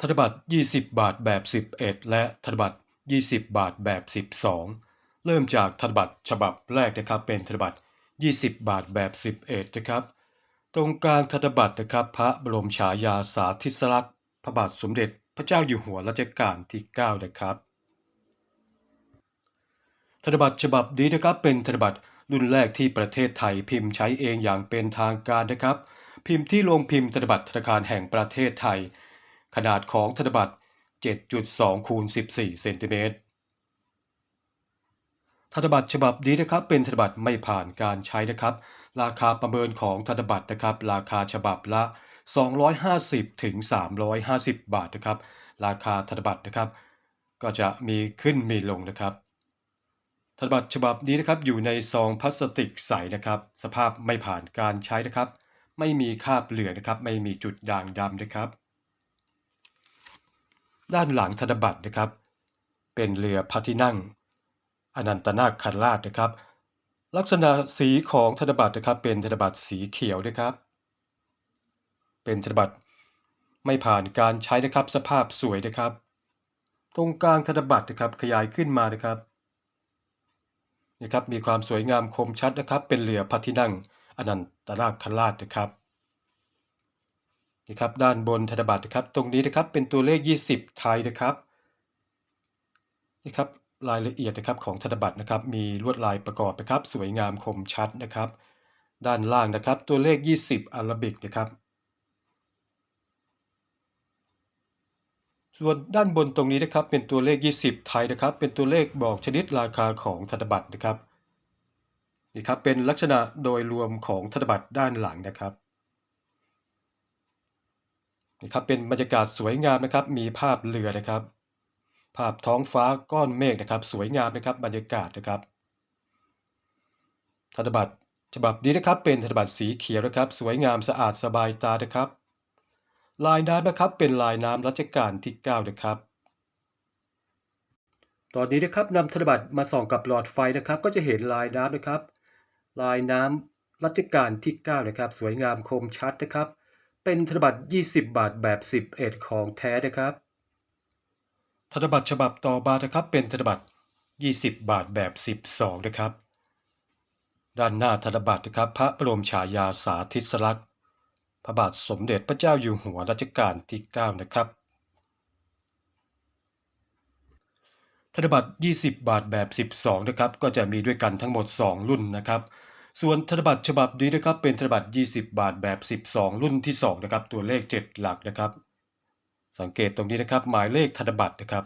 ธนบัตร 20 บาทแบบ 11 และธนบัตร 20 บาทแบบ 12 เริ่มจากธนบัตรฉบับแรกนะครับ เป็นธนบัตร 20 บาทแบบ 11 นะครับ ตรงกลางธนบัตรนะครับพระบรมฉายาสาธิสลักษณ์พระบาทสมเด็จพระเจ้าอยู่หัวรัชกาลที่ 9 นะครับ ธนบัตรฉบับนี้นะครับเป็นธนบัตรรุ่นแรกที่ประเทศไทยพิมพ์ใช้เองอย่างเป็นทางการนะครับ พิมพ์ที่โรงพิมพ์ธนบัตรธนาคารแห่งประเทศไทย ขนาดของธนบัตร 7.2คูณ14 เซนติเมตร ธนบัตรฉบับนี้นะครับ เป็นธนบัตรไม่ผ่านการใช้นะครับ ราคาประเมินของธนบัตรนะครับ ราคาฉบับละ 250ถึง350 บาทนะครับ ราคาธนบัตรนะครับ ก็จะมีขึ้นมีลงนะครับ ธนบัตรฉบับนี้นะครับ อยู่ในซองพลาสติกใสนะครับ สภาพไม่ผ่านการใช้นะครับ ไม่มีคราบเหลืองนะครับ ไม่มีจุดด่างดำนะครับ ด้านหลังธนบัตรนะครับ เป็นเรือพระที่นั่ง อนันตนาคคันราชนะครับ ลักษณะสีของธนบัตรนะครับเป็นธนบัตรสีเขียวนะครับ เป็นธนบัตรไม่ผ่านการใช้นะครับสภาพสวยนะครับ ตรงกลางธนบัตรนะครับขยายขึ้นมานะครับนี่ครับมีความสวยงามคมชัดนะครับ เป็นเรือพระที่นั่งอนันตนาคราชนะครับ นี่ครับด้านบนธนบัตรนะครับ ตรงนี้นะครับเป็นตัวเลข 20 ไทยนะครับนี่ครับรายละเอียดนะครับของธนบัตรนะครับ มีลวดลายประกอบนะครับ สวยงามคมชัดนะครับ ด้านล่างนะครับ ตัวเลข 20อารบิกนะครับ ส่วนด้านบนตรงนี้นะครับ เป็นตัวเลข 20 ไทยนะครับ เป็นตัวเลขบอกชนิดราคาของธนบัตรนะครับนี่ครับเป็นลักษณะโดยรวมของธนบัตรด้านหลังนะครับ นี่ครับเป็นบรรยากาศสวยงามนะครับ มีภาพเรือนะครับ ภาพท้องฟ้าก้อนเมฆนะครับ สวยงามนะครับ บรรยากาศนะครับธนบัตรฉบับนี้นะครับเป็นธนบัตรสีเขียวนะครับ สวยงามสะอาดสบายตานะครับ ลายน้ำนะครับเป็นลายน้ำรัชกาลที่9นะครับ ตอนนี้นะครับนำธนบัตรมาส่องกับหลอดไฟนะครับ ก็จะเห็นลายน้ำนะครับ ลายน้ำรัชกาลที่9นะครับ สวยงามคมชัดนะครับ เป็นธนบัตร 20 บาทแบบ 11 ของแท้นะครับ ธนบัตรฉบับต่อมานะครับ เป็นธนบัตร 20 บาทแบบ 12 นะครับ ด้านหน้าธนบัตรนะครับ พระบรมฉายาสาธิสลักษณ์พระบาทสมเด็จพระเจ้าอยู่หัวรัชกาลที่ 9 นะครับ ธนบัตร 20 บาทแบบ 12 นะครับ ก็จะมีด้วยกันทั้งหมด 2 รุ่นนะครับ ส่วนธนบัตรฉบับนี้นะครับเป็นธนบัตร 20 บาทแบบ 12 รุ่นที่2นะครับตัวเลข 7 หลักนะครับ สังเกตตรงนี้นะครับหมายเลขธนบัตรนะครับ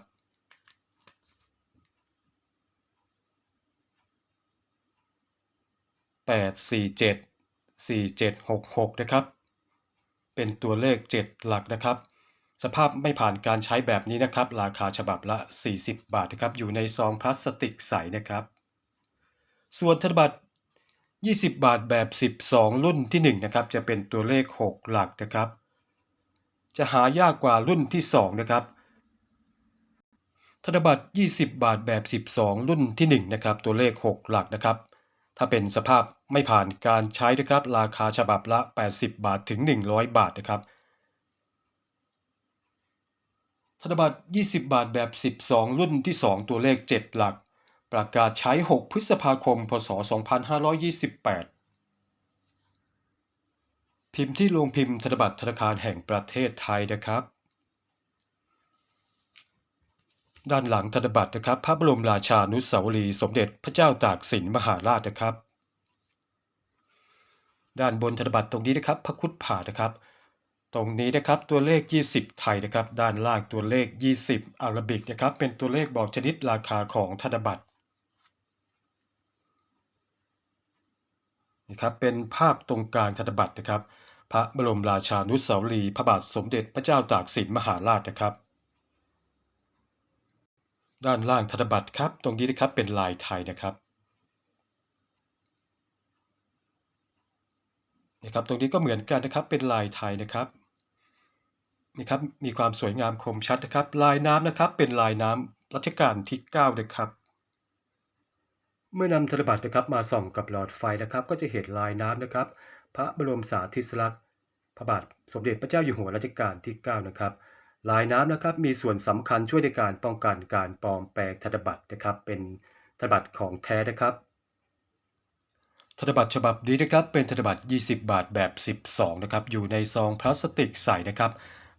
847 4766 นะครับ เป็นตัวเลข 7 หลักนะครับ สภาพไม่ผ่านการใช้แบบนี้นะครับ ราคาฉบับละ 40 บาทนะครับ อยู่ในซองพลาสติกใสนะครับ ส่วนธนบัตร 20 บาทแบบ 12 รุ่นที่ 1 นะครับ จะเป็นตัวเลข 6 หลักนะครับ จะหายากกว่ารุ่นที่ 2 นะครับ ธนบัตร 20 บาทแบบ 12 รุ่นที่ 1 นะครับ ตัวเลข 6 หลักนะครับ ถ้าเป็นสภาพไม่ผ่านการใช้นะครับ ราคาฉบับละ 80 บาทถึง 100 บาทนะครับ ธนบัตร 20 บาทแบบ 12 รุ่นที่ 2 ตัวเลข 7 หลัก ประกาศใช้ 6 พฤษภาคม พศ 2528 พิมพ์ที่โรงพิมพ์ธนบัตรธนาคารแห่งประเทศไทยนะครับ ด้านหลังธนบัตรนะครับ พระบรมราชานุสาวรีย์สมเด็จพระเจ้าตากสินมหาราชนะครับ ด้านบนธนบัตรตรงนี้นะครับ พระคุดผ่านะครับ ตรงนี้นะครับตัวเลข 20 ไทยนะครับ ด้านล่างตัวเลข 20อาราบิกนะครับ เป็นตัวเลขบอกชนิดราคาของธนบัตร นะครับเป็นภาพตรงกลางธนบัตรนะครับ พระบรมราชานุสาวรีย์พระบาทสมเด็จพระเจ้าตากสินมหาราชนะครับ ด้านล่างธนบัตรครับ ตรงนี้นะครับเป็นลายไทยนะครับนะครับ ตรงนี้ก็เหมือนกันนะครับเป็นลายไทยนะครับนี่ครับมีความสวยงามคมชัดนะครับ ลายน้ำนะครับ เป็นลายน้ำรัชกาลที่ 9 นะครับ เมื่อนำธนบัตรนะครับมาส่องกับหลอดไฟนะครับ ก็จะเห็นลายน้ำนะครับ พระบรมสาธิสลักษณ์พระบาทสมเด็จพระเจ้าอยู่หัวรัชกาลที่ 9 นะครับ ลายน้ำนะครับมีส่วนสำคัญช่วยในการป้องกันการปลอมแปลงธนบัตรนะครับ เป็นธนบัตรของแท้นะครับธนบัตรฉบับนี้นะครับเป็นธนบัตร 20 บาทแบบ 12 นะครับ อยู่ในซองพลาสติกใสนะครับ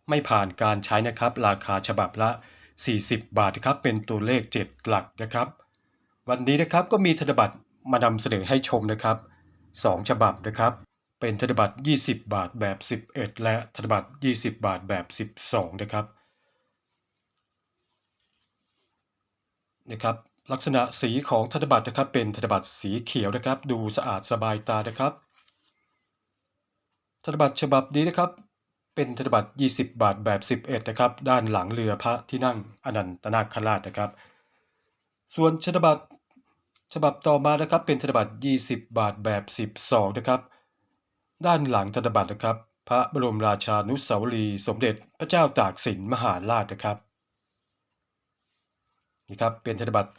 ไม่ผ่านการใช้นะครับ ราคาฉบับละ 40 บาทนะครับ เป็นตัวเลข 7 หลักนะครับ วันนี้นะครับก็มีธนบัตรมานำเสนอให้ชมนะครับ 2 ฉบับนะครับ เป็นธนบัตร 20 บาทแบบ 11 และธนบัตร 20 บาทแบบ 12 นะครับนะครับ ลักษณะสีของธนบัตรนะครับ เป็นธนบัตรสีเขียวนะครับ ดูสะอาดสบายตานะครับ ธนบัตรฉบับนี้นะครับ เป็นธนบัตร 20 บาทแบบ 11 นะครับ ด้านหลังเรือพระที่นั่งอนันตนาคราชนะครับ ส่วนธนบัตรฉบับต่อมานะครับเป็นธนบัตร 20 บาทแบบ 12 นะครับ ด้านหลังธนบัตรนะครับ พระบรมราชานุสาวรีย์สมเด็จพระเจ้าตากสินมหาราชนะครับนี่ครับเป็นธนบัตร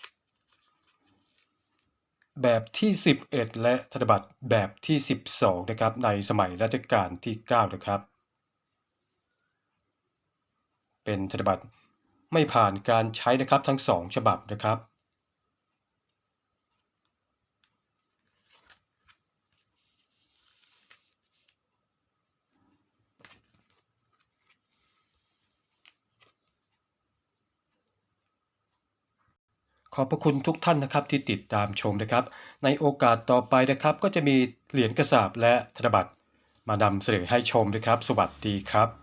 แบบที่ 11 และธนบัตรแบบที่ 12 นะครับในสมัยรัชกาลที่ 9 นะครับ เป็นธนบัตรไม่ผ่านการใช้นะครับทั้ง 2 ฉบับนะครับ ขอบพระคุณทุกท่านนะครับที่ติดตามชมนะครับ ในโอกาสต่อไปนะครับ ก็จะมีเหรียญกระสาบและธนบัตรมานำเสนอให้ชมนะครับ สวัสดีครับ